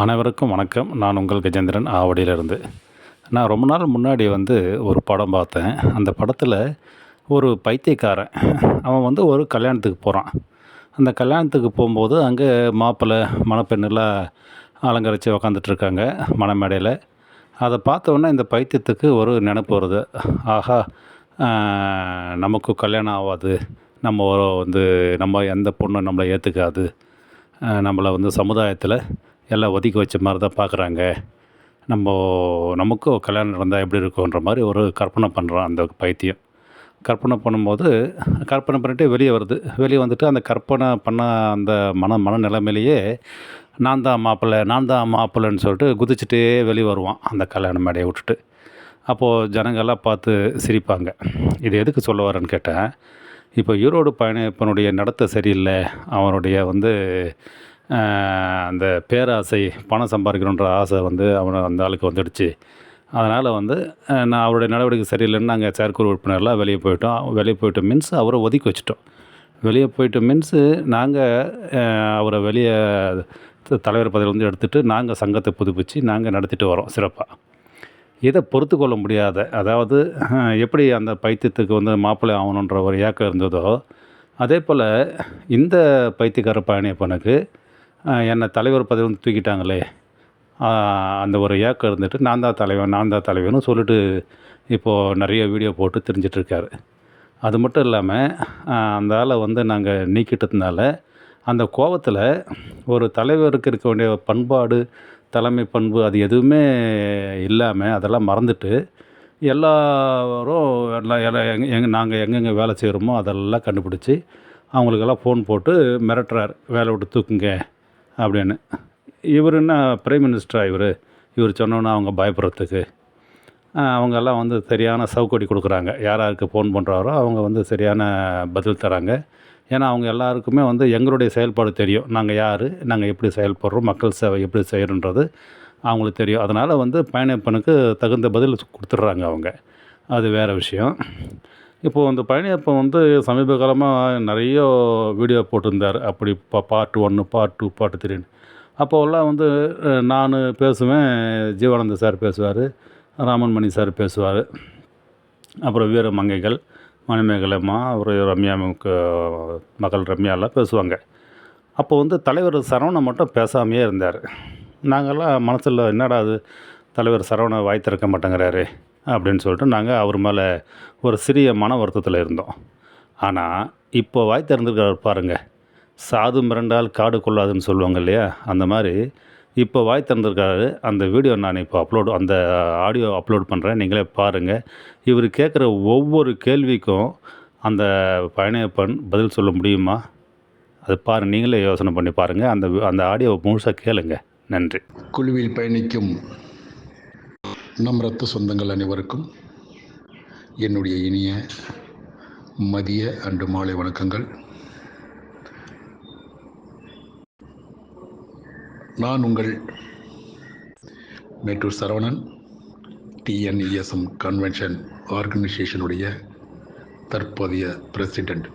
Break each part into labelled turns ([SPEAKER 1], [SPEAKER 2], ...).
[SPEAKER 1] அனைவருக்கும் வணக்கம். நான் உங்கள் கஜேந்திரன் ஆவடியிலிருந்து. நான் ரொம்ப நாள் முன்னாடி வந்து ஒரு படம் பார்த்தேன். அந்த படத்தில் ஒரு பைத்தியக்காரன். அவன் வந்து ஒரு கல்யாணத்துக்கு போகிறான் அந்த கல்யாணத்துக்கு போகும்போது அங்கே மாப்பிள்ளை மணப்பெண்ணெல்லாம் அலங்கரித்து உக்காந்துட்ருக்காங்க மணமேடையில். அதை பார்த்தோன்னே இந்த பைத்தியத்துக்கு ஒரு நினப்பு வருது. ஆஹா நமக்கு கல்யாணம் ஆகாது. நம்ம வந்து நம்ம எந்த பொண்ணும் நம்மளை ஏற்றுக்காது நம்மளை வந்து சமுதாயத்தில் எல்லாம் ஒதுக்கி வச்ச மாதிரி தான் பார்க்குறாங்க. நம்ம நமக்கும் கல்யாணம் நடந்தால் எப்படி இருக்குன்ற மாதிரி ஒரு கற்பனை பண்ணுறான் அந்த பைத்தியம். கற்பனை பண்ணும்போது கற்பனை பண்ணிட்டு வெளியே வருது. வெளியே வந்துட்டு அந்த கற்பனை பண்ண அந்த மன மன நிலைமையிலேயே நான் தான் மாப்பிள்ளை நான் தான் மாப்பிள்ளைன்னு சொல்லிட்டு குதிச்சுட்டே வெளியே வருவான் அந்த கல்யாண மேடையை விட்டுட்டு. அப்போது ஜனங்கள்லாம் பார்த்து சிரிப்பாங்க. இது எதுக்கு சொல்ல வரேன்னு கேட்டேன். இப்போ ஈரோடு பயணிப்பனுடைய நடத்தை சரியில்லை. அவனுடைய வந்து அந்த பேராசை பணம் சம்பாதிக்கணுன்ற ஆசை வந்து அவனை அந்த ஆளுக்கு வந்துடுச்சு. அதனால் வந்து நான் அவருடைய நடவடிக்கை சரியில்லைன்னு நாங்கள் செயற்குழு உறுப்பினர்லாம் வெளியே போயிட்டோம். வெளியே போயிட்டோம் மீன்ஸ் அவரை ஒதுக்கி வச்சுட்டோம். வெளியே போயிட்டு மீன்ஸு நாங்கள் அவரை வெளியே த- தலைவர் பதவியில் வந்து எடுத்துகிட்டு நாங்கள் சங்கத்தை புதுப்பிச்சு நாங்கள் நடத்திட்டு வரோம் சிறப்பாக இதை பொறுத்து கொள்ள முடியாத அதாவது எப்படி அந்த பைத்தியத்துக்கு வந்து மாப்பிள்ளை ஆகணுன்ற ஒரு ஏக்கம் இருந்ததோ அதே போல் இந்த பைத்தியக்கார பயணியப்பனுக்கு அஹ், என்னை தலைவர் பதவி வந்து தூக்கிட்டாங்களே. அந்த ஒரு ஏக்கம் இருந்துட்டு நான் தான் தலைவன் நான் தான் தலைவன் சொல்லிட்டு இப்போது நிறைய வீடியோ போட்டு தெரிஞ்சிட்ருக்காரு அது மட்டும் இல்லாமல் அந்த ஆளை வந்து நாங்கள் நீக்கிட்டதுனால அந்த கோவத்தில் ஒரு தலைவருக்கு இருக்க வேண்டிய பண்பாடு தலைமை பண்பு அது எதுவுமே இல்லாமல் அதெல்லாம் மறந்துட்டு எல்லாரும் எல்லாம் எல்லாம் எங் நாங்கள் எங்கெங்கே வேலை செய்கிறோமோ அதெல்லாம் கண்டுபிடிச்சி அவங்களுக்கெல்லாம் ஃபோன் போட்டு மிரட்டுறார். வேலை விட்டு தூக்குங்க. அப்படின்னு. இவர் என்ன பிரைம் மினிஸ்டரா இவர்? இவர் சொன்னோன்னே அவங்க பயப்படுறதுக்கு. அவங்கெல்லாம் வந்து சரியான சவுக்கடி கொடுக்குறாங்க. யார் யாருக்கு ஃபோன் பண்ணுறாரோ அவங்க வந்து சரியான பதில் தராங்க. ஏன்னா அவங்க எல்லாருக்குமே வந்து எங்களுடைய செயல்பாடு தெரியும். நாங்கள் யார்? நாங்கள் எப்படி செயல்படுறோம்? மக்கள் சேவை எப்படி செய்கிறோன்றது அவங்களுக்கு தெரியும். அதனால் வந்து பயணிப்பனுக்கு தகுந்த பதில் கொடுத்துட்றாங்க அவங்க. அது வேறு விஷயம். இப்போது அந்த பழனியப்பன் வந்து சமீப காலமாக நிறைய வீடியோ போட்டிருந்தார். அப்படி பா பார்ட் ஒன்று பார்ட் டூ பார்ட் த்ரீன்னு அப்போல்லாம் வந்து நான் பேசுவேன் ஜீவானந்த சார் பேசுவார் ராமன் மணி சார் பேசுவார். அப்புறம் வீர மங்கைகள் மணிமேகலைம்மா அப்புறம் ரம்யா முக்கு- மகள் ரம்யாலாம் பேசுவாங்க. அப்போ வந்து தலைவர் சரவணன் மட்டும் பேசாமையே இருந்தார். நாங்கள்லாம் மனசில் என்னடா அது தலைவர் சரவணன் வாய் திறக்க மாட்டேங்கிறாரு. அப்படின்னு சொல்லிட்டு நாங்கள் அவர் மேலே ஒரு சிறிய மன வருத்தத்தில் இருந்தோம். ஆனால் இப்போ வாய் திறந்துருக்கிறார் பாருங்கள் சாது மிரண்டால் காடு கொள்ளாதுன்னு சொல்லுவாங்க இல்லையா? அந்த மாதிரி இப்போ வாய் திறந்திருக்காரு அந்த வீடியோ நான் இப்போ அப்லோடு அந்த ஆடியோ அப்லோட் பண்ணுறேன் நீங்களே பாருங்கள் இவர் கேட்குற ஒவ்வொரு கேள்விக்கும் அந்த பயணியப்பன் பதில் சொல்ல முடியுமா? அது பாரு நீங்களே யோசனை பண்ணி பாருங்கள் அந்த அந்த ஆடியோவை முழுசாக கேளுங்க. நன்றி.
[SPEAKER 2] குழுவில் பயணிக்கும் நம் ரத்த சொந்தங்கள் அனைவருக்கும் என்னுடைய இனிய மதிய அன்று மாலை வணக்கங்கள். நான் உங்கள் மேட்டூர் சரவணன் டிஎன்இஎஸ்எம் கன்வென்ஷன் ஆர்கனைசேஷனுடைய தற்போதைய பிரசிடெண்ட்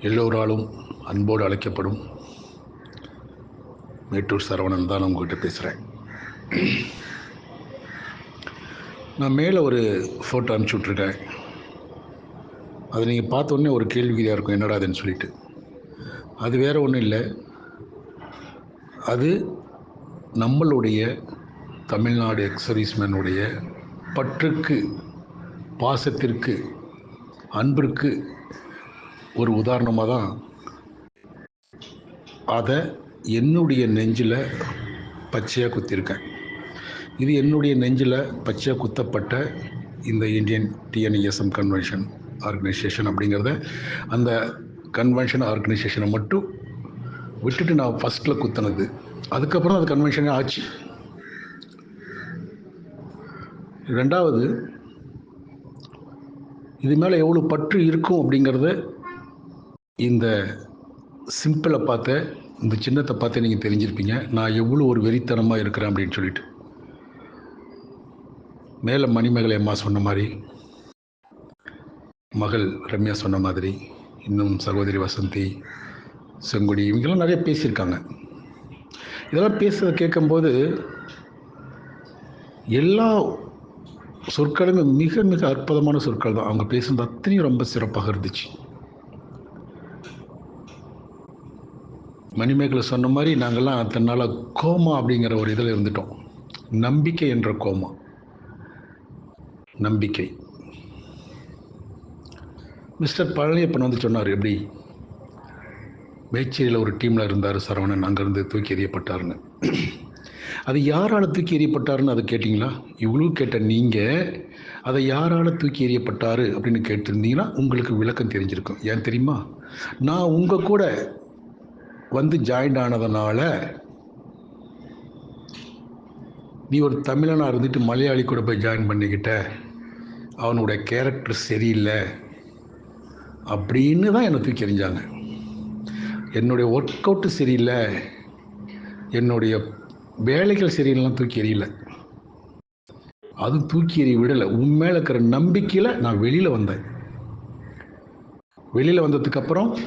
[SPEAKER 2] எல்லோராலும் அன்போடு அழைக்கப்படும் மேட்டூர் சரவணன் தான் உங்கள்கிட்ட பேசுகிறேன் நான் மேலே ஒரு ஃபோட்டோ அனுப்பிச்சி விட்ருக்கேன் அதை நீங்கள் பார்த்த ஒரு கேள்வியாக இருக்கும் என்னடா அதுன்னு சொல்லிட்டு. அது வேறு ஒன்றும் இல்லை. அது நம்மளுடைய தமிழ்நாடு எக்ஸர்வீஸ்மேனுடைய பற்றுக்கு பாசத்திற்கு அன்பிற்கு ஒரு உதாரணமாக தான் அதை என்னுடைய நெஞ்சில் பச்சையாக குத்திருக்கேன். இது என்னுடைய நெஞ்சில் பச்சை குத்தப்பட்ட இந்த இந்தியன் டிஎன்இஎஸ்எம் கன்வென்ஷன் ஆர்கனைசேஷன் அப்படிங்கிறத அந்த கன்வென்ஷன் ஆர்கனைசேஷனை மட்டும் விட்டுட்டு நான் ஃபஸ்ட்டில் குத்தினது. அதுக்கப்புறம் அது கன்வென்ஷனே ஆச்சு. ரெண்டாவது இது மேலே எவ்வளோ பற்று இருக்கும் அப்படிங்கிறத இந்த சிம்பிளை பார்த்த இந்த சின்னத்தை பார்த்து நீங்கள் தெரிஞ்சிருப்பீங்க. நான் எவ்வளோ ஒரு வெறித்தனமாக இருக்கிறேன் அப்படின்னு சொல்லிட்டு. மேலே மணிமேகலை அம்மா சொன்ன மாதிரி மகள் ரம்யா சொன்ன மாதிரி இன்னும் சகோதரி வசந்தி செங்குடி இவங்கெல்லாம் நிறைய பேசியிருக்காங்க. இதெல்லாம் பேசுறதை கேட்கும்போது எல்லா சொற்களுமே மிக மிக அற்புதமான சொற்கள் தான். அவங்க பேசுனது அத்தனையும் ரொம்ப சிறப்பாக இருந்துச்சு. மணிமேகலை சொன்ன மாதிரி நாங்கள்லாம் அத்தனை நாளாக கோமா அப்படிங்கிற ஒரு இதில் இருந்துட்டோம். நம்பிக்கை என்ற கோமா. நம்பிக்கை. மிஸ்டர் பழனியப்பன் வந்து சொன்னார் எப்படி? மேச்சேரியில் ஒரு டீமில் இருந்தார் சரவணன் அங்கேருந்து தூக்கி எறியப்பட்டாருன்னு. அது யாரால் தூக்கி எறியப்பட்டாருன்னு அதை கேட்டிங்களா? இவ்வளோ கேட்ட நீங்கள் அதை யாரால் தூக்கி எறியப்பட்டார் அப்படின்னு கேட்டிருந்தீங்கன்னா உங்களுக்கு விளக்கம் தெரிஞ்சிருக்கும். ஏன் தெரியுமா? நான் உங்கள் கூட வந்து ஜாயின்ட் ஆனதுனால நீ ஒரு தமிழனாக இருந்துட்டு மலையாளி கூட போய் ஜாயின் பண்ணிக்கிட்ட? அவனுடைய கேரக்டர் சரியில்லை. அப்படின்னு தான் என்னை தூக்கி எறிஞ்சாங்க. என்னுடைய ஒர்க் அவுட்டு சரியில்லை. என்னுடைய வேலைகள் சரியில்லாம் தூக்கி எறியல. அதுவும் தூக்கி எறி விடலை. உன் மேலே இருக்கிற நம்பிக்கையில் நான் வெளியில் வந்தேன். வெளியில் வந்ததுக்கப்புறம்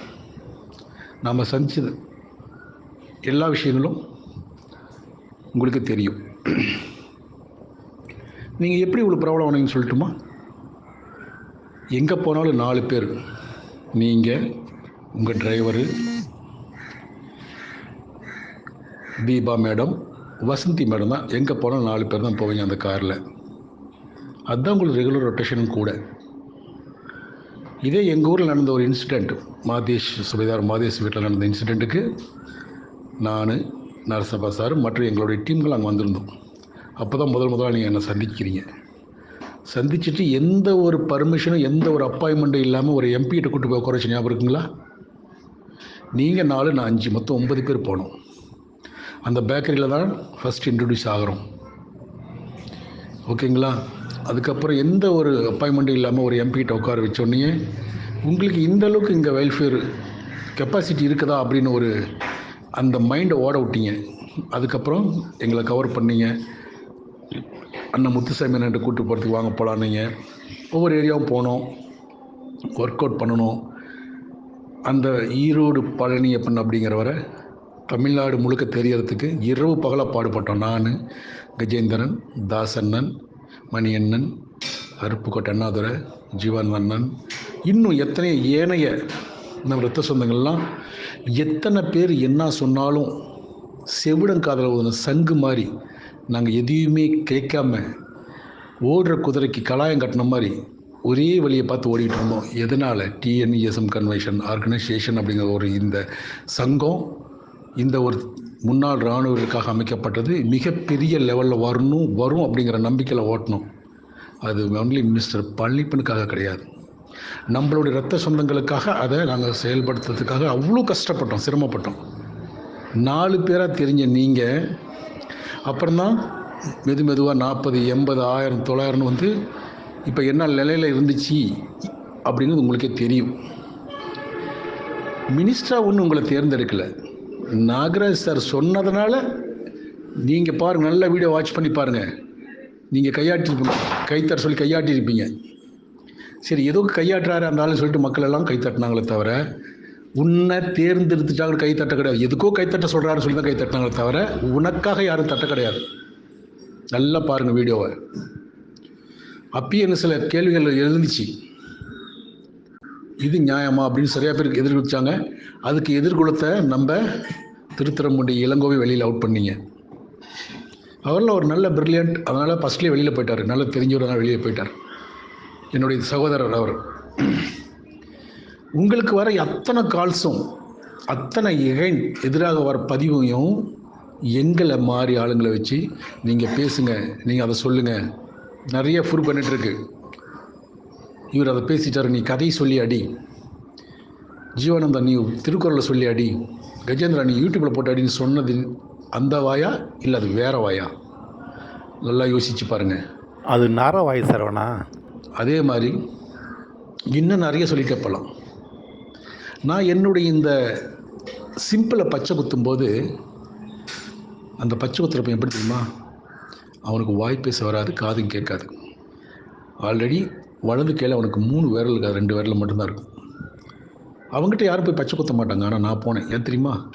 [SPEAKER 2] நம்ம சந்திச்சது. எல்லா விஷயங்களும் உங்களுக்கு தெரியும். நீங்கள் எப்படி இவ்வளோ ப்ராப்ளம் ஆனீங்கன்னு சொல்லட்டுமா? எங்கே போனாலும் நாலு பேர். நீங்கள் உங்கள் driver Deepa madam Vasanthi madam தான். எங்கே போனாலும் நாலு பேர் தான் போவீங்க அந்த காரில் அதுதான் உங்களுக்கு ரெகுலர் ரொட்டேஷனும் கூட. இதே எங்கள் ஊரில் நடந்த ஒரு இன்சிடெண்ட் மாதேஷ் சுபேதார் மாதேஷ் வீட்டில் நடந்த இன்சிடெண்ட்டுக்கு நான் நரசபா சார் மற்றும் எங்களுடைய டீம்கள் அங்கே வந்திருந்தோம். அப்போ தான் முதல் முதலாக நீங்கள் என்னை சந்திக்கிறீங்க. சந்திச்சுட்டு எந்த ஒரு பர்மிஷனும் எந்த ஒரு அப்பாயின்மெண்ட்டும் இல்லாமல் ஒரு எம்பிகிட்ட கூட்டு போய் குறைச்சி ஞாபகம் இருக்குங்களா? நீங்கள் நாலு நான் அஞ்சு மொத்தம் ஒன்பது பேர் போனோம். அந்த பேக்கரியில் தான் ஃபஸ்ட் இன்ட்ரடியூஸ் ஆகிறோம். ஓகேங்களா? அதுக்கப்புறம் எந்த ஒரு அப்பாயின்மெண்ட்டும் இல்லாமல் ஒரு எம்பிகிட்ட உட்கார வச்சோன்னே உங்களுக்கு இந்த அளவுக்கு இங்கே வெல்ஃபேர் கெப்பாசிட்டி இருக்குதா அப்படின்னு ஒரு அந்த மைண்டை ஓட விட்டீங்க. அதுக்கப்புறம் எங்களை கவர் பண்ணீங்க. அண்ணன் முத்துசாமி அண்ணன் கூட்டு போகிறதுக்கு வாங்க போகலான்னீங்க ஒவ்வொரு ஏரியாவும் போனோம். ஒர்க் அவுட் பண்ணணும். அந்த ஈரோடு பழனியப்பன் அப்படிங்கிறவரை தமிழ்நாடு முழுக்க தெரியறதுக்கு இரவு பகலாக பாடுபட்டோம். நான் கஜேந்திரன் தாசண்ணன் மணியண்ணன் அருப்புக்கோட்டை அண்ணாதுரை ஜீவானந்தன் இன்னும் எத்தனை ஏனைய நம்ம ரத்த சொந்தங்கள்லாம் எத்தனை பேர் என்ன சொன்னாலும் செவிடங்காதல் ஒரு சங்கு மாதிரி நாங்கள் எதையுமே கேட்காம ஓடுற குதிரைக்கு கலாயம் கட்டின மாதிரி ஒரே வழியை பார்த்து ஓடிட்டு இருந்தோம். எதனால்? டிஎன்இஎஸ்எம் கன்வென்ஷன் ஆர்கனைசேஷன் அப்படிங்கிற ஒரு இந்த சங்கம் இந்த ஒரு முன்னாள் இராணுவர்களுக்காக அமைக்கப்பட்டது. மிகப்பெரிய லெவலில் வரணும் வரும் அப்படிங்கிற நம்பிக்கையில் ஓட்டணும். அது ஒன்லி மினிஸ்டர் பழனிப்பனுக்காக கிடையாது. நம்மளுடைய ரத்த சொந்தங்களுக்காக அதை நாங்கள் செயல்படுத்துறதுக்காக அவ்வளோ கஷ்டப்பட்டோம் சிரமப்பட்டோம். நாலு பேராக தெரிஞ்ச நீங்கள் அப்புறம்தான் மெது மெதுவாக நாற்பது எண்பது ஆயிரம் தொள்ளாயிரம்னு வந்து இப்போ என்ன நிலையில் இருந்துச்சு அப்படின்னு உங்களுக்கே தெரியும். மினிஸ்டரா ஒன்றும் உங்களை தேர்ந்தெடுக்கலை. நாகராஜ் சார் சொன்னதுனால நீங்கள் பாருங்கள் நல்ல வீடியோ வாட்ச் பண்ணி பாருங்கள் நீங்கள் கையாட்டிருப்பீங்க கைத்தர சொல்லி கையாட்டியிருப்பீங்க சரி ஏதோ கையாட்டுறாரு அந்த ஆளுன்னு சொல்லிட்டு மக்கள் எல்லாம் கைத்தட்டினாங்களே தவிர உன்னை தேர்ந்தெடுத்துட்டாங்க கைத்தட்ட கிடையாது. எதுக்கோ கைத்தட்ட சொல்கிறாரு சொல்லி தான் கைத்தட்டினாங்களே தவிர உனக்காக யாரும் தட்ட கிடையாது. நல்லா பாருங்கள் வீடியோவை. அப்பயும் என்ன சில கேள்விகள் எழுந்துச்சு. இது நியாயமா அப்படின்னு சரியா பேருக்கு எதிர்கொச்சாங்க அதுக்கு எதிர்குலத்தை நம்ம திருத்திரம்புண்டி இளங்கோவை வெளியில் அவுட் பண்ணிங்க. அவரில் ஒரு நல்ல பிரில்லியன்ட் அதனால் ஃபஸ்ட்லேயே வெளியில் போயிட்டார். நல்ல தெரிஞ்சவராக வெளியே போயிட்டார். என்னுடைய சகோதரர் அவர் உங்களுக்கு வர அத்தனை கால்ஸும் அத்தனை இகன் எதிராக வர பதிவையும் எங்களை மாறி ஆளுங்களை வச்சு நீங்கள் பேசுங்க நீங்கள் அதை சொல்லுங்கள் நிறைய ஃபுர் பண்ணிகிட்ருக்கு இவர் அதை பேசிட்டார் நீ கதை சொல்லி அடி. ஜீவானந்தா நீ திருக்குறளை சொல்லி அடி. கஜேந்திரா நீ யூடியூப்பில் போட்டு அடின்னு சொன்னது அந்த வாயா இல்லை அது வேற வாயா? நல்லா யோசிச்சு பாருங்கள்
[SPEAKER 3] அது நாரவாய் சரவணா?
[SPEAKER 2] அதே மாதிரி இன்னும் நிறைய சொல்லிக்கப்படலாம் நான் என்னுடைய இந்த சிம்பிளை பச்சை குத்தும்போது அந்த பச்சை குத்துறப்ப எப்படி தெரியுமா? அவனுக்கு வாய் பேச வராது காதும் கேட்காது. ஆல்ரெடி வலது கையில் அவனுக்கு மூணு விரல் இருக்காது ரெண்டு விரல் மட்டும்தான் இருக்கும். அவங்ககிட்ட யாரும் போய் பச்சை குத்த மாட்டாங்க. ஆனால் நான் போனேன். ஏன் தெரியுமா?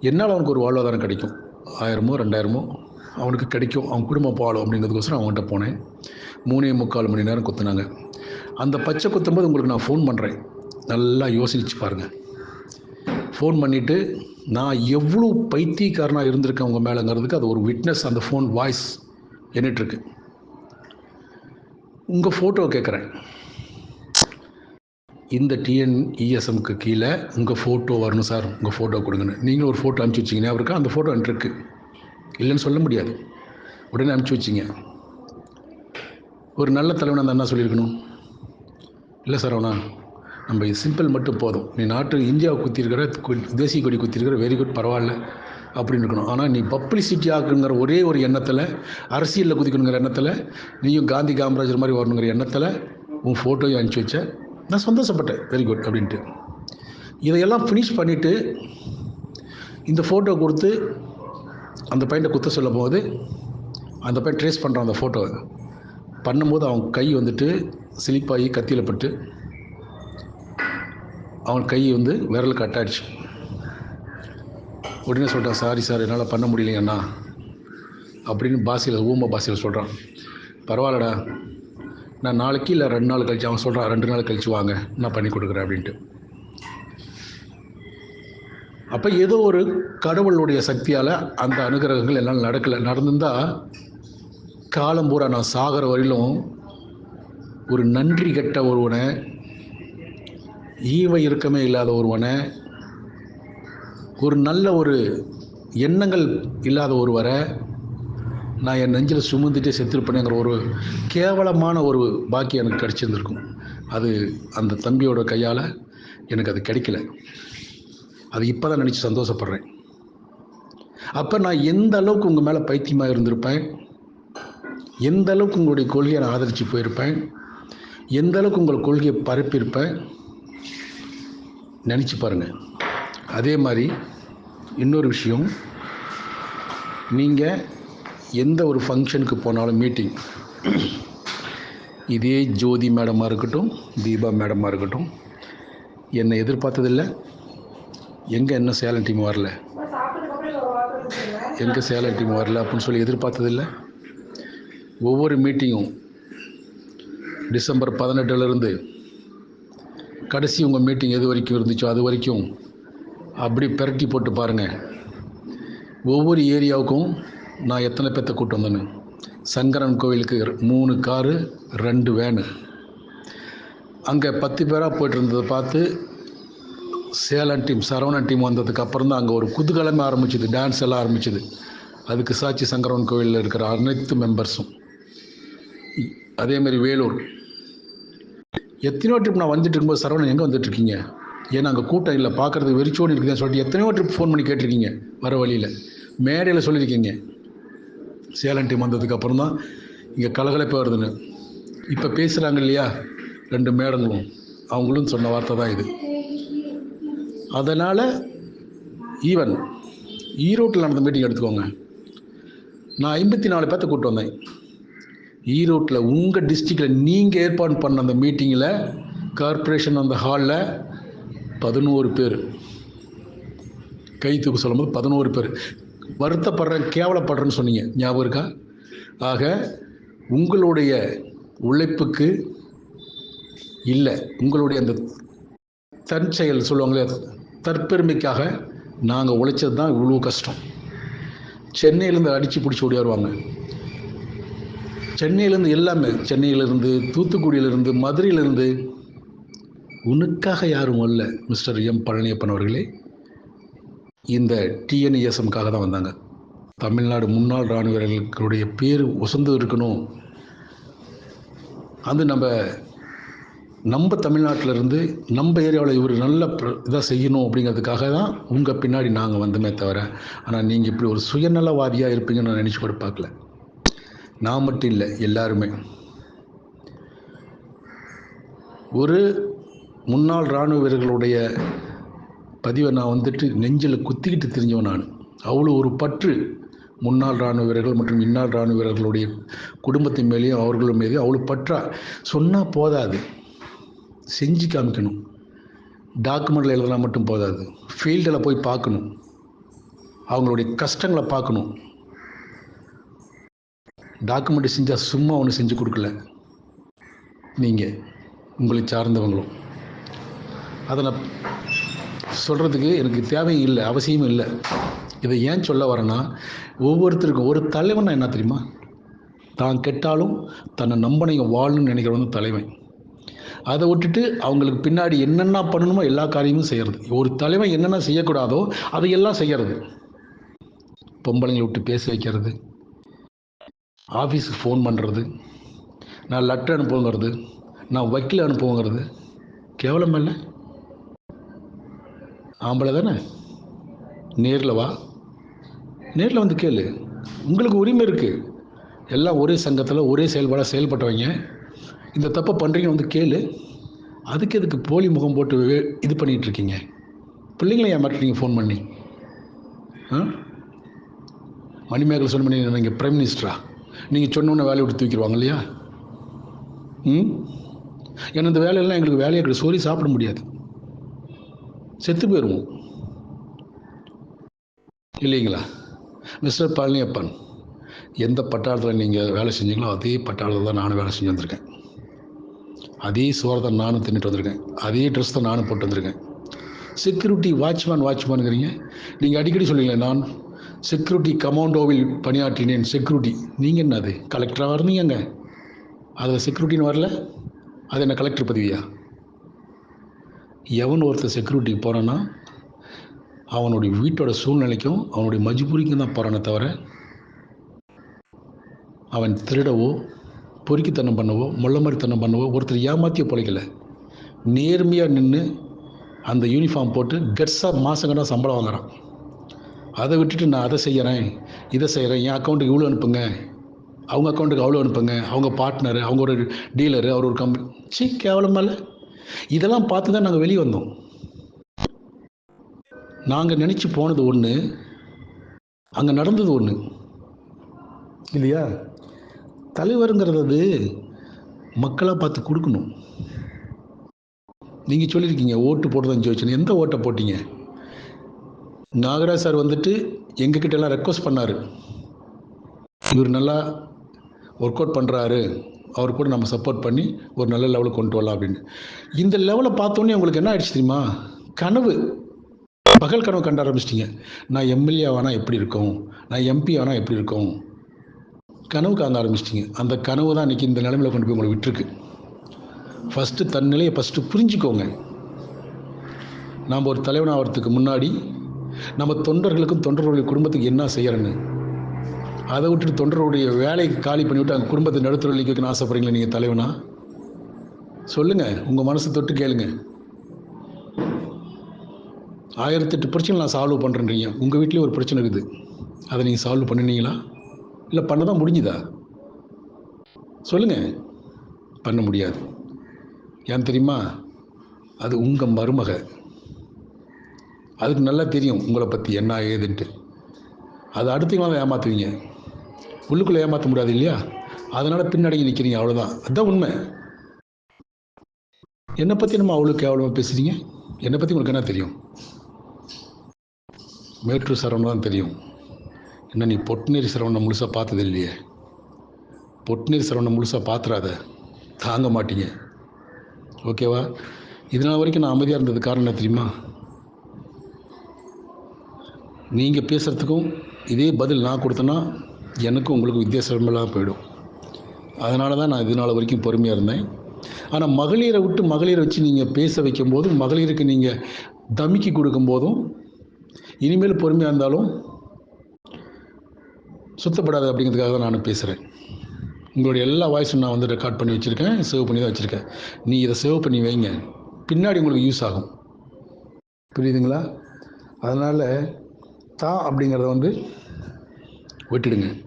[SPEAKER 2] என்னால் அவனுக்கு ஒரு வாழ்வாதாரம் கிடைக்கும். ஆயிரமோ ரெண்டாயிரமோ அவனுக்கு கிடைக்கும். அவன் குடும்பம் பாடும் அப்படிங்கிறதுக்கோசரம் அவன்கிட்ட போனேன். மூணே முக்கால் மணி நேரம் குத்துனாங்க. அந்த பச்சை குத்தும்போது உங்களுக்கு நான் ஃபோன் பண்ணுறேன் நல்லா யோசிச்சு பாருங்கள் ஃபோன் பண்ணிவிட்டு நான் எவ்வளோ பைத்தியக்காரனாக இருந்திருக்கேன் உங்கள் மேலேங்கிறதுக்கு அது ஒரு விட்னஸ் அந்த ஃபோன் வாய்ஸ் எண்ணிட்டுருக்கு உங்கள் ஃபோட்டோ கேட்குறேன் இந்த டிஎன்இஎஸ்எம்க்கு கீழே உங்கள் ஃபோட்டோ வரணும் சார். உங்கள் ஃபோட்டோ கொடுங்கன்னு. நீங்களும் ஒரு ஃபோட்டோ அனுப்பிச்சி வச்சிங்கன்னா அவருக்கு அந்த ஃபோட்டோ என்கிட்ட இல்லைன்னு சொல்ல முடியாது. உடனே அனுப்பிச்சி வச்சிங்க. ஒரு நல்ல தலைவனாக இருந்தால் என்ன சொல்லியிருக்கணும்? இல்லை சார் அவனா? நம்ம சிம்பிள் மட்டும் போதும். நீ நாட்டு இந்தியாவை குத்திருக்கிற கு- தேசிய கொடி குத்திருக்கிற வெரி குட் பரவாயில்ல அப்படின்னு இருக்கணும். ஆனால் நீ பப்ளிசிட்டி ஆக்குங்கிற ஒரே ஒரு எண்ணத்தில் அரசியலில் குதிக்கணுங்கிற எண்ணத்தில் நீயும் காந்தி காமராஜர் மாதிரி வரணுங்கிற எண்ணத்தில் உன் ஃபோட்டோயும் அனுப்பிச்சி வச்ச நான் சந்தோஷப்பட்டேன். வெரி குட் அப்படின்ட்டு. இதையெல்லாம் ஃபினிஷ் பண்ணிவிட்டு இந்த ஃபோட்டோ கொடுத்து அந்த பையனை குத்த சொல்லும் போது அந்த பையன் ட்ரேஸ் பண்ணுறான் அந்த ஃபோட்டோவை பண்ணும்போது அவன் கை வந்துட்டு சிலிப்பாகி கத்தியில் பட்டு அவன் கை வந்து விரல் கட்டாயிடுச்சு உடனே சொல்கிறான் சாரி சார் என்னால் பண்ண முடியலைங்கண்ணா அப்படின்னு பாஷையில் ஊம பாசியில் சொல்கிறான் பரவாயில்லடா நான் நாளைக்கு இல்லை ரெண்டு நாள் கழிச்சு அவன் சொல்கிறான் ரெண்டு நாள் கழிச்சு வாங்க நான் பண்ணி கொடுக்குறேன் அப்படின்ட்டு. அப்போ ஏதோ ஒரு கடவுளுடைய சக்தியால் அந்த அனுகிரகங்கள் எல்லாம் நடக்கலை. நடந்திருந்தால் காலம் பூரா நான் சாகிற வரையிலும் ஒரு நன்றி கெட்ட ஒருவனை ஈவ இறுக்கமே இல்லாத ஒருவனை ஒரு நல்ல ஒரு எண்ணங்கள் இல்லாத ஒருவரை நான் என் நெஞ்சில் சுமந்துட்டே செத்திருப்பேனேங்கிற ஒரு கேவலமான ஒரு பாக்கியம் எனக்கு கிடச்சிருந்துருக்கும். அது அந்த தம்பியோட கையால் எனக்கு அது கிடைக்கல. அது இப்போ தான் நினச்சி சந்தோஷப்படுறேன். அப்போ நான் எந்த அளவுக்கு உங்கள் மேலே பைத்தியமாக இருந்திருப்பேன்? எந்த அளவுக்கு உங்களுடைய கொள்கையை நான் ஆதரித்து போயிருப்பேன்? எந்த அளவுக்கு உங்கள் கொள்கையை பரப்பியிருப்பேன்? நினச்சி பாருங்கள் அதே மாதிரி இன்னொரு விஷயம். நீங்கள் எந்த ஒரு ஃபங்க்ஷனுக்கு போனாலும் மீட்டிங் இதே ஜோதி மேடமாக இருக்கட்டும் தீபா மேடமாக இருக்கட்டும் என்னை எதிர்பார்த்ததில்லை. எங்கே என்ன சேலம் டீம் வரல? எங்கே சேலம் டீம் வரல அப்படின்னு சொல்லி எதிர்பார்த்ததில்லை. ஒவ்வொரு மீட்டிங்கும் டிசம்பர் பதினெட்டுலேருந்து கடைசி உங்கள் மீட்டிங் எது வரைக்கும் இருந்துச்சோ அது வரைக்கும் அப்படி பெரட்டி போட்டு பாருங்கள் ஒவ்வொரு ஏரியாவுக்கும் நான் எத்தனை பேர்த்த கூட்டு வந்தேன்னு? சங்கரன் கோவிலுக்கு மூணு காரு ரெண்டு வேனு அங்கே பத்து பேராக போயிட்டு இருந்ததை பார்த்து சேலம் டீம் சரவணன் டீம் வந்ததுக்கு அப்புறம் தான் அங்கே ஒரு குதூகலமே ஆரம்பிச்சுது டான்ஸ் எல்லாம் ஆரம்பிச்சுது. அதுக்கு சாட்சி சங்கரவன் கோவிலில் இருக்கிற அனைத்து மெம்பர்ஸும் அதே மாதிரி வேலூர். எத்தனையோ ட்ரிப் நான் வந்துட்டு இருக்கும்போது சரவணன் எங்கே வந்துட்டு இருக்கீங்க? ஏன்னா அங்கே கூட்டம் இல்லை பார்க்குறதுக்கு வெறிச்சோடி இருக்குதுன்னு சொல்லிட்டு எத்தனையோ ட்ரிப் ஃபோன் பண்ணி கேட்டிருக்கீங்க வர வழியில். மேடையில் சொல்லியிருக்கீங்க. சேலம் டீம் வந்ததுக்கப்புறம் தான் இங்கே கலகலப்பே வருதுன்னு. இப்போ பேசுகிறாங்க இல்லையா? ரெண்டு மேடங்களும். அவங்களும் சொன்ன வார்த்தை தான் இது. அதனால் ஈவன் ஈரோட்டில் நடந்த மீட்டிங் எடுத்துக்கோங்க. நான் ஐம்பத்தி நாலு பேர்த்த கூப்பிட்டு வந்தேன். ஈரோட்டில் உங்கள் டிஸ்ட்ரிக்டில் நீங்கள் ஏற்பாடு பண்ண அந்த மீட்டிங்கில் கார்ப்பரேஷன் அந்த ஹாலில் பதினோரு பேர். கை தூக்கு சொல்லும்போது பதினோரு பேர். வருத்தப்படுறேன் கேவலப்படுறேன்னு சொன்னீங்க. ஞாபகம் இருக்கா? ஆக உங்களுடைய உழைப்புக்கு இல்லை. உங்களுடைய அந்த தற்செயல் சொல்லுவாங்களே தற்பெருமைக்காக நாங்கள் உழைச்சது தான் இவ்வளோ கஷ்டம். சென்னையிலேருந்து அடித்து பிடிச்சி ஓடி வருவாங்க சென்னையிலேருந்து எல்லாமே சென்னையிலேருந்து தூத்துக்குடியிலேருந்து மதுரையிலேருந்து உனக்காக யாரும் அல்ல மிஸ்டர் எம் பழனியப்பன் அவர்களே. இந்த டிஎன்இஎஸ்எம்காக தான் வந்தாங்க. தமிழ்நாடு முன்னாள் இராணுவ வீரர்களுடைய பேர் உசந்து இருக்கணும். அது நம்ம நம்ம தமிழ்நாட்டிலேருந்து நம்ம ஏரியாவில் இவர் நல்ல இதாக செய்யணும் அப்படிங்கிறதுக்காக தான் உங்கள் பின்னாடி நாங்கள் வந்தோமே தவிர ஆனால் நீங்கள் இப்படி ஒரு சுயநலவாதியாக இருப்பீங்கன்னு நான் நினச்சி கூட பார்க்கல. நான் மட்டும் இல்லை எல்லாருமே. ஒரு முன்னாள் இராணுவ வீரர்களுடைய பதிவை நான் வந்துட்டு நெஞ்சில் குத்திக்கிட்டு தெரிஞ்சவன் நான். அவ்வளோ ஒரு பற்று முன்னாள் இராணுவ வீரர்கள் மற்றும் இன்னாள் இராணுவ வீரர்களுடைய குடும்பத்தின் மேலேயும் அவர்கள் மேலேயும் அவ்வளோ பற்றா. சொன்னால் போதாது. செஞ்சு காமிக்கணும். டாக்குமெண்ட்டில் எழுதலாம் மட்டும் போதாது. ஃபீல்டில் போய் பார்க்கணும். அவங்களுடைய கஷ்டங்களை பார்க்கணும். டாக்குமெண்ட் செஞ்சால் சும்மா ஒன்று செஞ்சு கொடுக்கல. நீங்கள் உங்களை சார்ந்தவங்களும். அதை நான் சொல்கிறதுக்கு எனக்கு தேவையும் இல்லை அவசியமும் இல்லை. இதை ஏன் சொல்ல வரேன்னா ஒவ்வொருத்தருக்கும் ஒரு தலைவன் என்ன தெரியுமா? தான் கெட்டாலும் தன்னை நம்பனைங்க வாழணும்னு நினைக்கிறவன் தலைவன். அதை விட்டுட்டு அவங்களுக்கு பின்னாடி என்னென்ன பண்ணணுமோ எல்லா காரியமும் செய்கிறது ஒரு தலைவன் என்னென்ன செய்யக்கூடாதோ அதையெல்லாம் செய்கிறது பொம்பளைங்களை விட்டு பேச வைக்கிறது. ஆஃபீஸுக்கு ஃபோன் பண்ணுறது நான் லெட்டர் அனுப்புங்கிறது நான் வக்கீல் அனுப்புவோங்கிறது கேவலம் இல்லை ஆம்பளை தானே? நேரில் வா. நேரில் வந்து கேளு. உங்களுக்கு உரிமை இருக்குது எல்லாம் ஒரே சங்கத்தில் ஒரே செயல்பாடாக செயல்பட்டவங்க. இந்த தப்பை பண்ணுறீங்கன்னு வந்து கேளு. அதுக்கு எதுக்கு போலி முகம் போட்டு இது பண்ணிகிட்டு இருக்கீங்க? பிள்ளைங்களை ஏமாட்டுறீங்க ஃபோன் பண்ணி? ஆ? மணிமேகலை சொன்ன பண்ணி நீங்கள் பிரைம் மினிஸ்டரா நீங்கள் சொன்னோன்னே வேலையை விட்டு தூக்கிடுவாங்க இல்லையா? ம்? ஏன்னா இந்த வேலையெல்லாம் எங்களுக்கு வேலையை கிடையாது சோறி சாப்பிட முடியாது. செத்து போயிடுவோம். இல்லைங்களா? மிஸ்டர் பழனியப்பன் எந்த பட்டாளத்தில் நீங்கள் வேலை செஞ்சீங்களோ அதே பட்டாளத்தில் தான் நானும் வேலை செஞ்சு வந்திருக்கேன். அதே சோரத்தை நானும் தின்னுட்டு வந்திருக்கேன். அதே ட்ரெஸ் தான் நானும் போட்டு வந்திருக்கேன். செக்யூரிட்டி வாட்ச்மேன் வாட்ச்மேனுங்கிறீங்க நீங்கள் அடிக்கடி சொல்லுவீங்களே நான் செக்யூரிட்டி கமாண்டோவில் பணியாற்றினேன். செக்யூரிட்டி. நீங்கள் என்னது? கலெக்டராக வரணுங்க அதில் செக்யூரிட்டின்னு வரல? அது என்ன கலெக்டர் பதவியா? எவன் ஒருத்தர் செக்யூரிட்டிக்கு போகிறான்னா அவனுடைய வீட்டோட சூழ்நிலைக்கும் அவனுடைய மஜ்பூரிக்கும் தான் போகிறானே தவிர அவன் திருடவோ பொறுக்கித்தனம் பண்ணவோ முள்ள மாதிரித்தனம் பண்ணவோ ஒருத்தர் ஏமாத்திய பிழைக்கல நேர்மையாக நின்று அந்த யூனிஃபார்ம் போட்டு கெட்ஸாக மாதங்கடா சம்பளம் வாங்குறான். அதை விட்டுட்டு நான் அதை செய்கிறேன் இதை செய்கிறேன் என் அக்கௌண்ட்டுக்கு இவ்வளோ அனுப்புங்க. அவங்க அக்கௌண்ட்டுக்கு அவ்வளோ அனுப்புங்க. அவங்க பார்ட்னரு அவங்க ஒரு டீலரு அவர் ஒரு கம்பெனி சி கேவலமாக இல்லை இதெல்லாம் பார்த்து தான் நாங்கள் வெளியே வந்தோம். நாங்கள் நினச்சி போனது ஒன்று அங்கே நடந்தது ஒன்று இல்லையா? தலைவருங்கிறது மக்களாக பார்த்து கொடுக்கணும். நீங்கள் சொல்லியிருக்கீங்க ஓட்டு போடுறதுன்னு ஜோதிச்சு எந்த ஓட்டை போட்டீங்க? நாகராஜ் சார் வந்துட்டு எங்ககிட்ட எல்லாம் ரெக்வஸ்ட் பண்ணார். இவர் நல்லா ஒர்க் அவுட் பண்ணுறாரு அவர் கூட நம்ம சப்போர்ட் பண்ணி ஒரு நல்ல லெவலுக்கு கொண்டு வரலாம் அப்படின்னு. இந்த லெவலை பார்த்தோன்னே உங்களுக்கு என்ன ஆயிடுச்சு தெரியுமா? கனவு. பகல் கனவு கண்ட ஆரம்பிச்சிட்டிங்க. நான் எம்எல்ஏ ஆனால் எப்படி இருக்கும்? நான் எம்பி ஆனால் எப்படி இருக்கும்? கனவு காந்த ஆரம்பிச்சிட்டிங்க. அந்த கனவு தான் இன்றைக்கி இந்த நிலைமையில் கொண்டு போய் உங்களை விட்டுருக்கு. ஃபஸ்ட்டு தன் நிலையை ஃபஸ்ட்டு புரிஞ்சுக்கோங்க. நாம் ஒரு தலைவன் ஆகிறதுக்கு முன்னாடி நம்ம தொண்டர்களுக்கும் தொண்டர்களுடைய குடும்பத்துக்கு என்ன செய்யறேன்னு? அதை விட்டுட்டு தொண்டர்களுடைய வேலைக்கு காலி பண்ணிவிட்டு அந்த குடும்பத்தை நடுத்தரவழிக்கு வைக்கணும்னு ஆசைப்படுறீங்களா நீங்கள் தலைவனா? சொல்லுங்கள் உங்கள் மனசை தொட்டு கேளுங்க. ஆயிரத்தெட்டு பிரச்சனை நான் சால்வ் பண்ணுறேன்றீங்க உங்கள் வீட்லேயும் ஒரு பிரச்சனை இருக்குது. அதை நீங்கள் சால்வ் பண்ணினீங்களா? இல்லை பண்ண தான் முடிஞ்சுதா? சொல்லுங்கள் பண்ண முடியாது. ஏன் தெரியுமா? அது உங்கள் மருமக. அதுக்கு நல்லா தெரியும் உங்களை பற்றி என்ன ஏதுன்ட்டு. அது அடுத்தவங்களாம் ஏமாற்றுவீங்க உள்ளுக்குள்ளே ஏமாற்ற முடியாது இல்லையா? அதனால் பின்னடங்கி நிற்கிறீங்க அவ்வளோதான் அதுதான் உண்மை. என்னை பற்றி நம்ம அவ்வளோ கேவலமாக பேசுகிறீங்க என்னை பற்றி உங்களுக்கு என்ன தெரியும்? மேற்று சரவணம் தான் தெரியும். என்ன நீ பொட்டுநீர் சரவணனை முழுசாக பார்த்தது இல்லையே? பொட்டுநீர் சரவணனை முழுசாக பார்த்துறாத தாங்க மாட்டீங்க. ஓகேவா? இதனால் வரைக்கும் நான் அமைதியாக இருந்தது காரணம் என்ன தெரியுமா? நீங்கள் பேசுகிறதுக்கும் இதே பதில் நான் கொடுத்தேன்னா எனக்கும் உங்களுக்கும் வித்தியாசமெல்லாம் போயிடும். அதனால தான் நான் இது நாள் வரைக்கும் பொறுமையாக இருந்தேன். ஆனால் மகளிரை விட்டு மகளிரை வச்சு நீங்கள் பேச வைக்கும்போது மகளிருக்கு நீங்கள் தமிக்கி கொடுக்கும்போதும் இனிமேல் பொறுமையாக இருந்தாலும் சுத்தப்படாது அப்படிங்கிறதுக்காக தான் நான் பேசுகிறேன் உங்களுடைய எல்லா வாய்ஸும் நான் வந்து ரெக்கார்ட் பண்ணி வச்சுருக்கேன் சேவ் பண்ணி தான் வச்சுருக்கேன். நீ இதை சேவ் பண்ணி வைங்க. பின்னாடி உங்களுக்கு யூஸ் ஆகும். புரியுதுங்களா? அதனால் தா அப்படிங்கிறத வந்து விட்டுடுங்க.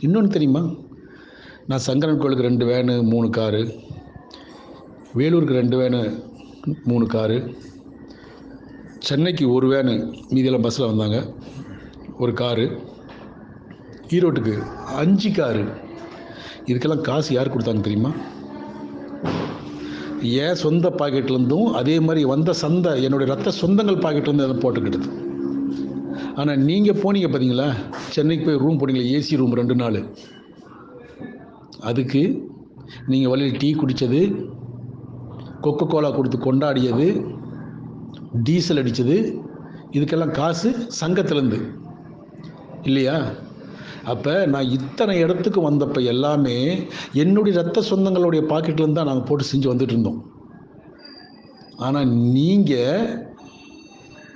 [SPEAKER 2] இன்னொன்று தெரியுமா? நான் சங்கரன் கோயிலுக்கு ரெண்டு வேனு மூணு காரு. வேலூருக்கு ரெண்டு வேனு மூணு காரு. சென்னைக்கு ஒரு வேனு மீதியெல்லாம் பஸ்ஸில் வந்தாங்க. ஒரு காரு. ஈரோட்டுக்கு அஞ்சு காரு. இதுக்கெல்லாம் காசு யார் கொடுத்தாங்க தெரியுமா? என் சொந்த பாக்கெட்லேருந்தும் அதே மாதிரி வந்த சந்தை என்னுடைய ரத்த சொந்தங்கள் பாக்கெட்லேருந்து அதை போட்டுக்கிட்டது. ஆனால் நீங்கள் போனீங்க பார்த்தீங்களா சென்னைக்கு போய் ரூம் போனீங்களா? ஏசி ரூம் ரெண்டு நாள். அதுக்கு நீங்கள் வழியில் டீ குடித்தது கொக்கோ கோலா கொடுத்து கொண்டாடியது டீசல் அடித்தது இதுக்கெல்லாம் காசு சங்கத்திலேருந்து. இல்லையா? அப்போ நான் இத்தனை இடத்துக்கு வந்தப்போ எல்லாமே என்னுடைய ரத்த சொந்தங்களுடைய பாக்கெட்லேருந்து தான் நாங்கள் போட்டு செஞ்சு வந்துட்டு இருந்தோம். ஆனால் நீங்கள்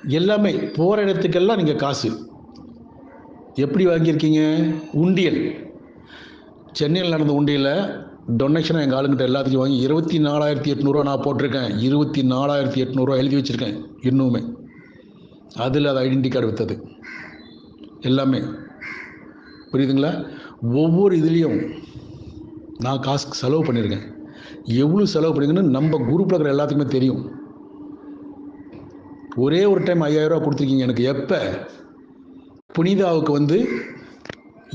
[SPEAKER 2] எல்லாமே போகிற இடத்துக்கெல்லாம் நீங்கள் காசு. எப்படி வாங்கியிருக்கீங்க? உண்டியல். சென்னையில் நடந்த உண்டியலில் டொனேஷனை எங்கள் ஆளுங்கிட்ட எல்லாத்தையும் வாங்கி இருபத்தி நாலாயிரத்தி எட்நூறுவா நான் போட்டிருக்கேன். இருபத்தி நாலாயிரத்தி எட்நூறுவா எழுதி வச்சுருக்கேன் இன்னுமே. அதில் அது ஐடென்டி கார்டு விற்றது எல்லாமே. புரியுதுங்களா? ஒவ்வொரு இதுலேயும் நான் காசு செலவு பண்ணியிருக்கேன். எவ்வளோ செலவு பண்ணிருக்கேன்னு நம்ம குரூப்பில் இருக்கிற எல்லாத்துக்குமே தெரியும். ஒரே ஒரு டைம் ஐயாயிரரூவா கொடுத்துருக்கீங்க. எனக்கு எப்போ? புனிதாவுக்கு வந்து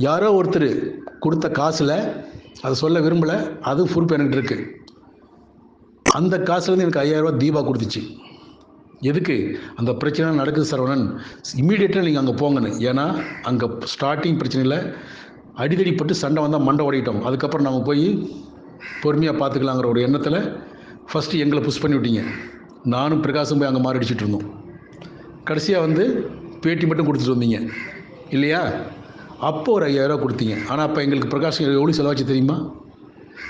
[SPEAKER 2] யாரோ ஒருத்தர் கொடுத்த காசில் அதை சொல்ல விரும்பலை அது ப்ரூஃப் என்கிட்ட இருக்குது அந்த காசுலேருந்து எனக்கு ஐயாயிரரூவா தீபா கொடுத்துச்சு. எதுக்கு? அந்த பிரச்சனை நடக்குது சரவணன். இம்மீடியட்டாக நீங்கள் அங்கே போங்கன்னு. ஏன்னா அங்கே ஸ்டார்டிங் பிரச்சனையில் அடிதடிப்பட்டு சண்டை வந்தால் மண்டை ஓடிட்டோம். அதுக்கப்புறம் நம்ம போய் பொறுமையாக பார்த்துக்கலாங்கிற ஒரு எண்ணத்தில் ஃபஸ்ட்டு எங்களை புஷ் பண்ணி விட்டீங்க. நானும் பிரகாசம் போய் அங்கே மாரடிச்சிட்டு இருந்தோம். கடைசியாக வந்து பேட்டி மட்டும் கொடுத்துட்டு வந்தீங்க. இல்லையா? அப்போ ஒரு ஐயாயிரரூவா கொடுத்தீங்க. ஆனால் அப்போ எங்களுக்கு பிரகாஷ் எவ்வளோ செலவாச்சு தெரியுமா?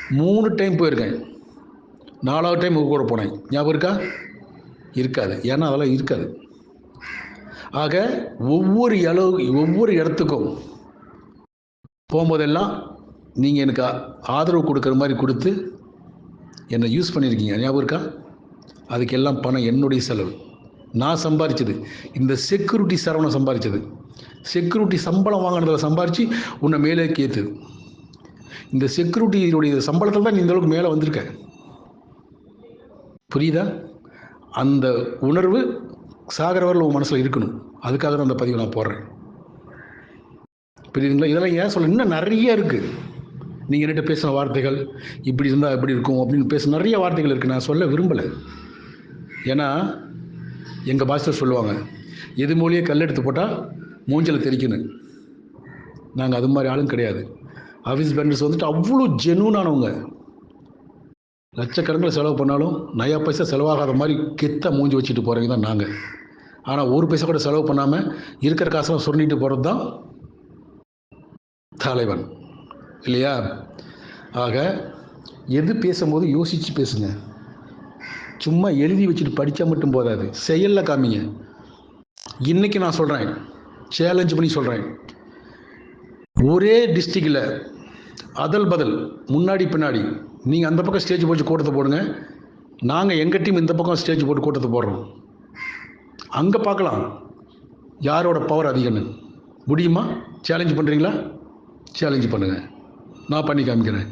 [SPEAKER 2] மூணு டைம் போயிருக்கேன். நாலாவது டைம் உங்கள் கூட போனேன். ஞாபகம் இருக்கா? இருக்காது. ஏன்னா அதெல்லாம் இருக்காது. ஆக ஒவ்வொரு அளவு ஒவ்வொரு இடத்துக்கும் போகும்போதெல்லாம் நீங்கள் எனக்கு ஆதரவு கொடுக்குற மாதிரி கொடுத்து என்னை யூஸ் பண்ணியிருக்கீங்க. ஞாபகம் இருக்கா? அதுக்கெல்லாம் பணம் என்னுடைய செலவு. நான் சம்பாரிச்சது. இந்த செக்யூரிட்டி சரவணம் சம்பாரிச்சது. செக்யூரிட்டி சம்பளம் வாங்கினதில் சம்பாரித்து உன்னை மேலே கேத்துது இந்த செக்யூரிட்டியுடைய சம்பளத்தில் தான் நீ இந்த அளவுக்கு மேலே வந்திருக்க. புரியுதா? அந்த உணர்வு சாகரவரில் உன் மனசில் இருக்கணும். அதுக்காக தான் அந்த பதிவை நான் போடுறேன். புரியுதுங்களா? இதெல்லாம் ஏன் சொல்ல இன்னும் நிறைய இருக்குது நீங்கள் என்கிட்ட பேசின வார்த்தைகள் இப்படி இருந்தால் இப்படி இருக்கும் அப்படின்னு பேச நிறைய வார்த்தைகள் இருக்குது நான் சொல்ல விரும்பலை. ஏன்னா எங்கள் பாஸ்டர் சொல்லுவாங்க எது மூலியே கல் எடுத்து போட்டால் மூஞ்சில் தெரிக்கணும் நாங்கள் அது மாதிரி ஆளும் கிடையாது. ஆஃபீஸ் பேண்டர்ஸ் வந்துட்டு அவ்வளோ ஜெனூனானவங்க லட்சக்கணக்கில் செலவு பண்ணாலும் நயா பைசா செலவாகாத மாதிரி கெத்த மூஞ்சி வச்சுட்டு போகிறவங்க தான் நாங்கள் ஆனால் ஒரு பைசா கூட செலவு பண்ணாமல் இருக்கிற காசெல்லாம் சுரண்டிட்டு போகிறது தான் தலைவன். இல்லையா? ஆக எது பேசும்போது யோசித்து பேசுங்க. சும்மா எழுதி வச்சுட்டு படித்தா மட்டும் போதாது. செயலில் காமிங்க. இன்னைக்கு நான் சொல்கிறேன் சேலஞ்ச் பண்ணி சொல்கிறேன் ஒரே டிஸ்ட்ரிக்டில் அதல் பதில் முன்னாடி பின்னாடி. நீங்கள் அந்த பக்கம் ஸ்டேஜ் போட்டு கூட்டத்தை போடுங்க. நாங்கள் எங்கள் டீம் இந்த பக்கம் ஸ்டேஜ் போட்டு கூட்டத்தை போடுறோம். அங்கே பார்க்கலாம். யாரோட பவர் அதிகம்னு. முடியுமா? சேலஞ்ச் பண்ணுறீங்களா சேலஞ்ச் பண்ணுங்கள் நான் பண்ணி காமிக்கிறேன்.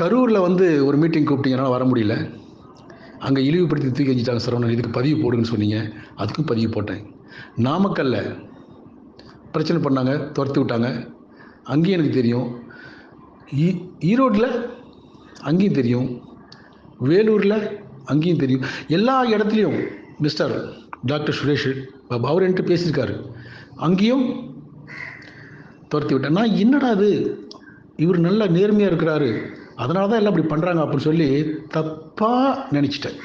[SPEAKER 2] கரூரில் வந்து ஒரு மீட்டிங் கூப்பிட்டீங்கன்னா வர முடியல. அங்கே இழிவுபடுத்தி தூக்கி வச்சுட்டாங்க சரவணன். இதுக்கு பதிவு போடுங்கன்னு சொன்னீங்க. அதுக்கும் பதிவு போட்டேன். நாமக்கல்ல பிரச்சனை பண்ணாங்க துரத்து விட்டாங்க. அங்கேயும் எனக்கு தெரியும். ஈ ஈரோட்டில் அங்கேயும் தெரியும். வேலூரில் அங்கேயும் தெரியும். எல்லா இடத்துலையும் மிஸ்டர் டாக்டர் சுரேஷ் பாபு அவர் என்கிட்ட பேசியிருக்காரு. அங்கேயும் துரத்தி விட்டேன். நான் என்னடா அது இவர் நல்லா நேர்மையாக இருக்கிறாரு. அதனால தான் எல்லாம் இப்படி பண்ணுறாங்க அப்படின்னு சொல்லி தப்பாக நினச்சிட்டேன்.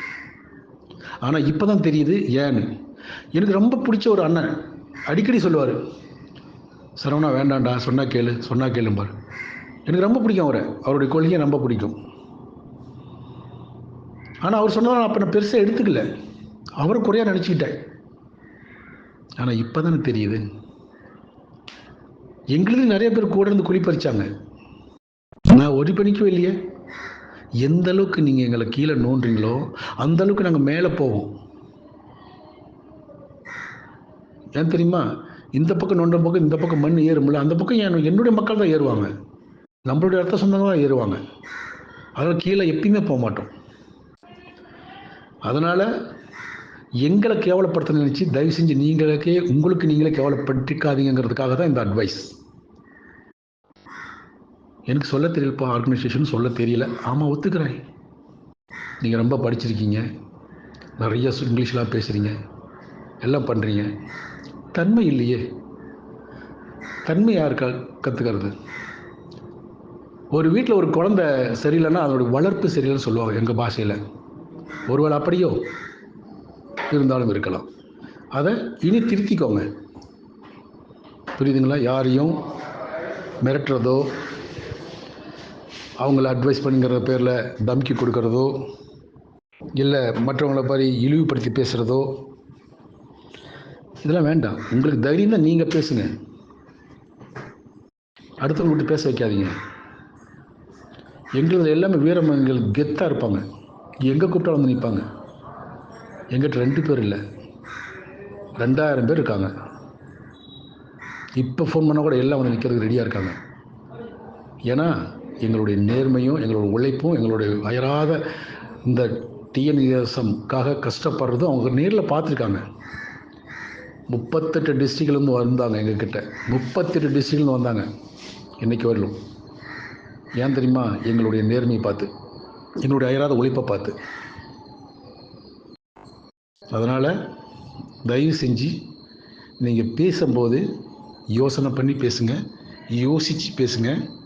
[SPEAKER 2] ஆனால் இப்போ தான் தெரியுது ஏன்னு எனக்கு ரொம்ப பிடிச்ச ஒரு அண்ணன். அடிக்கடி சொல்லுவார் சரவணா வேண்டாம்டா சொன்னா கேளு சொன்னா கேளும்பார். எனக்கு ரொம்ப பிடிக்கும் அவரை. அவருடைய கொள்கையை ரொம்ப பிடிக்கும். ஆனால் அவர் சொன்னதை நான் அப்போ நான் பெருசாக எடுத்துக்கல. அவரை குறையாக நினச்சிக்கிட்டேன். ஆனால் இப்போ தானே தெரியுது. எங்களுக்கு நிறைய பேர் கூட இருந்து குறிப்பறிச்சாங்க நான் ஒரு பணிக்கும் இல்லையே. எந்த அளவுக்கு நீங்கள் எங்களை கீழே நோண்டுறீங்களோ அந்த அளவுக்கு நாங்கள் மேலே போவோம். ஏன் தெரியுமா? இந்த பக்கம் நோண்ட பக்கம் இந்த பக்கம் மண் ஏறும்ல அந்த பக்கம் என் என்னுடைய மக்கள் தான் ஏறுவாங்க? நம்மளுடைய அர்த்த சொந்தங்கள் தான் ஏறுவாங்க. அதனால் கீழே எப்பயுமே போக மாட்டோம். அதனால் எங்களை கேவலப்படுத்த நினச்சி தயவு செஞ்சு நீங்களுக்கே உங்களுக்கு நீங்களே கேவலப்படுத்திக்காதீங்கிறதுக்காக தான் இந்த அட்வைஸ் எனக்கு சொல்ல தெரியலப்பா ஆர்கனைசேஷன் சொல்ல தெரியல. ஆமாம் ஒத்துக்கிறேன். நீங்கள் ரொம்ப படிச்சிருக்கீங்க. நிறைய இங்கிலீஷ்லாம் பேசுகிறீங்க எல்லாம் பண்ணுறீங்க தன்மை இல்லையே. தன்மை யார் க கற்றுக்கிறது ஒரு வீட்டில் ஒரு குழந்தை சரியில்லைன்னா அதோட வளர்ப்பு சரியில்லைன்னு சொல்லுவாங்க எங்கள் பாஷையில். ஒருவேளை அப்படியோ இருந்தாலும் இருக்கலாம். அதை இனி திருத்திக்கோங்க. புரியுதுங்களா? யாரையும் மிரட்டுறதோ அவங்கள அட்வைஸ் பண்ணுங்கிற பேரில் தம்கி கொடுக்கறதோ இல்லை மற்றவங்கள மாதிரி இழிவுபடுத்தி பேசுகிறதோ இதெல்லாம் வேண்டாம். உங்களுக்கு தைரியம் தான் நீங்கள் பேசுங்க. அடுத்தவங்க விட்டு பேச வைக்காதீங்க. எங்களது எல்லாமே வீரமங்கள் கெத்தாக இருப்பாங்க. எங்கே கூப்பிட்டா வந்து நிற்பாங்க எங்கிட்ட ரெண்டு பேர் இல்லை. ரெண்டாயிரம் பேர் இருக்காங்க. இப்போ ஃபோன் பண்ணால் கூட எல்லாம் வந்து நிற்கிறதுக்கு ரெடியாக இருக்காங்க. ஏன்னா எங்களுடைய நேர்மையும் எங்களோட உழைப்பும் எங்களுடைய அயராத இந்த டிஎன்இஎஸ்எம்காக கஷ்டப்படுறதும் அவங்க நேரில் பார்த்துருக்காங்க. முப்பத்தெட்டு டிஸ்ட்ரிக்ட்லேருந்து வந்தாங்க எங்ககிட்ட. முப்பத்தெட்டு டிஸ்ட்ரிக்ட்லேருந்து வந்தாங்க. இன்றைக்கி வரலும் ஏன் தெரியுமா? எங்களுடைய நேர்மையை பார்த்து. என்னுடைய அயராத உழைப்பை பார்த்து. அதனால் தயவு செஞ்சு நீங்கள் பேசும்போது யோசனை பண்ணி பேசுங்க. யோசித்து பேசுங்க.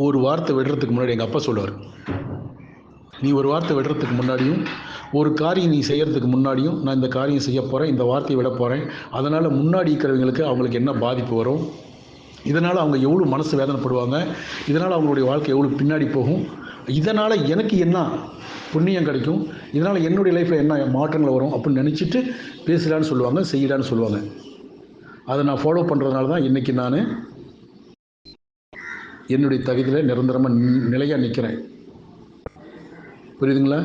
[SPEAKER 2] ஒரு வார்த்தை விடுறதுக்கு முன்னாடி எங்கள் அப்பா சொல்லுவார். நீ ஒரு வார்த்தை விடுறதுக்கு முன்னாடியும் ஒரு காரியம் நீ செய்கிறதுக்கு முன்னாடியும் நான் இந்த காரியம் செய்ய போகிறேன் இந்த வார்த்தையை விட போகிறேன் அதனால் முன்னாடி இருக்கிறவங்களுக்கு அவங்களுக்கு என்ன பாதிப்பு வரும்? இதனால் அவங்க எவ்வளோ மனசு வேதனைப்படுவாங்க? இதனால் அவங்களுடைய வாழ்க்கை எவ்வளோ பின்னாடி போகும்? இதனால் எனக்கு என்ன புண்ணியம் கிடைக்கும்? இதனால் என்னுடைய லைஃப்பில் என்ன மாற்றங்கள் வரும்? அப்படின்னு நினச்சிட்டு பேசலான்னு சொல்லுவாங்க செய்யலான்னு சொல்லுவாங்க. அதை நான் ஃபாலோ பண்ணுறதுனால தான் இன்றைக்கி நான் என்னுடைய தகுதியில் நிரந்தரமாக நிலையாக நிற்கிறேன் புரியுதுங்களா?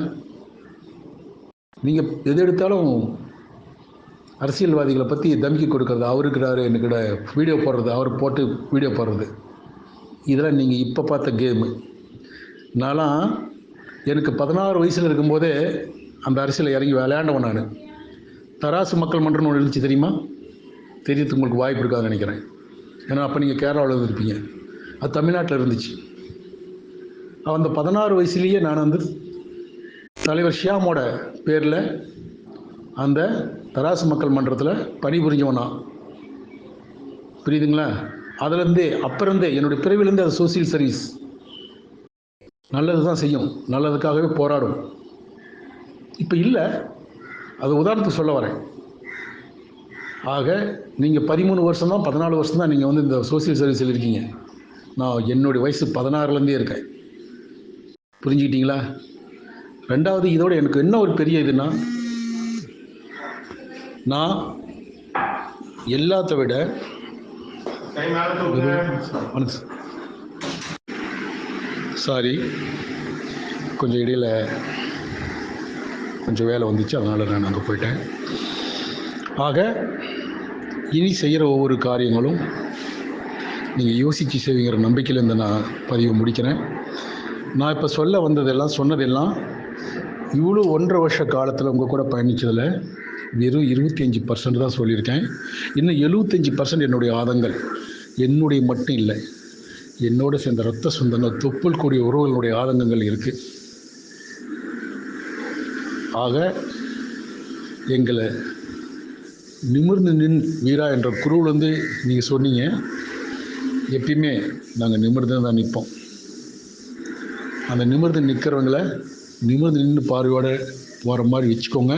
[SPEAKER 2] நீங்கள் எது எடுத்தாலும் அரசியல்வாதிகளை பற்றி தமிக்கி கொடுக்கறது அவருக்கிறாரு எனக்கிட்ட வீடியோ போடுறது அவர் போட்டு வீடியோ போடுறது. இதெல்லாம் நீங்கள் இப்போ பார்த்த கேமு நான்லாம் எனக்கு பதினாறு வயசில் இருக்கும்போதே அந்த அரசியலை இறங்கி விளையாண்டவன் நான். தராசு மக்கள் மன்றம்னு ஒன்று இருந்துச்சு தெரியுமா? தெரியறதுக்கு உங்களுக்கு வாய்ப்பு இருக்காதுன்னு நினைக்கிறேன். ஏன்னா அப்போ நீங்கள் கேரளாவில் இருந்திருப்பீங்க. அது தமிழ்நாட்டில் இருந்துச்சு. அந்த பதினாறு வயசுலேயே நான் வந்து தலைவர் ஷியாமோட பேரில் அந்த தராசு மக்கள் மன்றத்தில் பணிபுரிஞ்சவனா. புரியுதுங்களா? அதுலேருந்தே அப்புறந்தே என்னுடைய பிறவிலேருந்தே அது சோசியல் சர்வீஸ் நல்லது தான் செய்யும். நல்லதுக்காகவே போராடும். இப்போ இல்லை. அது உதாரணத்துக்கு சொல்ல வரேன். ஆக நீங்கள் பதிமூணு வருஷம் தான் பதினாலு வருஷம் தான் நீங்கள் வந்து இந்த சோசியல் சர்வீஸில் இருக்கீங்க. நான் என்னுடைய வயசு பதினாறுலேருந்தே இருக்கேன். புரிஞ்சுக்கிட்டீங்களா? ரெண்டாவது இதோட எனக்கு என்ன ஒரு பெரிய இதுன்னா நான் எல்லாத்த விட சாரி கொஞ்சம் இடையில் கொஞ்சம் வேலை வந்துச்சு அதனால் நான் அங்கே போயிட்டேன். ஆக இனி செய்கிற ஒவ்வொரு காரியங்களும் நீங்கள் யோசித்து செய்வீங்கிற நம்பிக்கையில் இந்த நான் பதிவு முடிக்கிறேன். நான் இப்போ சொல்ல வந்ததெல்லாம் சொன்னதெல்லாம் இவ்வளோ ஒன்றரை வருஷ காலத்தில் உங்கள் கூட பயணித்ததில் வெறும் இருபத்தி அஞ்சு பர்சன்ட் தான் சொல்லியிருக்கேன். இன்னும் எழுபத்தஞ்சி பர்சன்ட் என்னுடைய ஆதங்கள். என்னுடைய மட்டும் இல்லை. என்னோட சேர்ந்த ரத்த சொந்தங்கள் தொப்புள் கூடிய உறவுகளுடைய ஆதங்கங்கள் இருக்குது ஆக எங்களை நிமிர்ந்து நின் வீரா என்ற குருவிலேருந்து நீங்கள் சொன்னீங்க. எப்பயுமே நாங்கள் நிமிர்ந்து தான் நிற்போம் அந்த நிமிர்ந்து நிற்கிறவங்கள நிமிர்ந்து நின்று பார்வையோடு போகிற மாதிரி வச்சுக்கோங்க.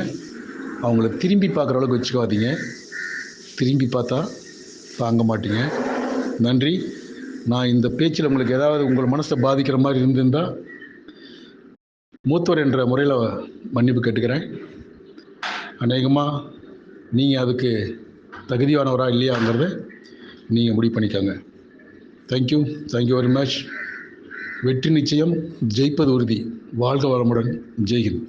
[SPEAKER 2] அவங்கள திரும்பி பார்க்குற அளவுக்கு வச்சுக்காதீங்க. திரும்பி பார்த்தா தாங்க மாட்டீங்க. நன்றி. நான் இந்த பேச்சில் உங்களுக்கு ஏதாவது உங்கள் மனசை பாதிக்கிற மாதிரி இருந்திருந்தால் மூத்தவர் என்ற முறையில் மன்னிப்பு கேட்டுக்கிறேன். அநேகமாக நீங்கள் அதுக்கு தகுதியானவராக இல்லையாங்கிறத நீங்கள் முடிவு பண்ணிக்கோங்க. தேங்க்யூ தேங்க்யூ வெரி மச் வெற்றி நிச்சயம் ஜெயிப்பது உறுதி. வாழ்க வளமுடன். ஜெய்ஹிந்த்